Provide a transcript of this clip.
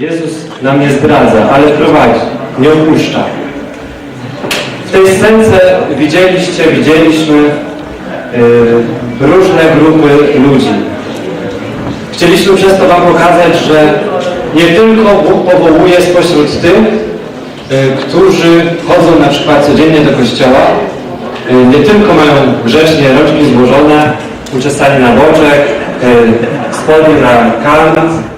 Jezus nam nie zdradza, ale prowadzi, nie opuszcza. W tej scence widzieliście, widzieliśmy yy, różne grupy ludzi. Chcieliśmy przez to Wam pokazać, że nie tylko Bóg powołuje spośród tych, y, którzy chodzą na przykład codziennie do kościoła, y, nie tylko mają grzecznie roczki złożone, uczesani na boczek, y, spodnie na kant,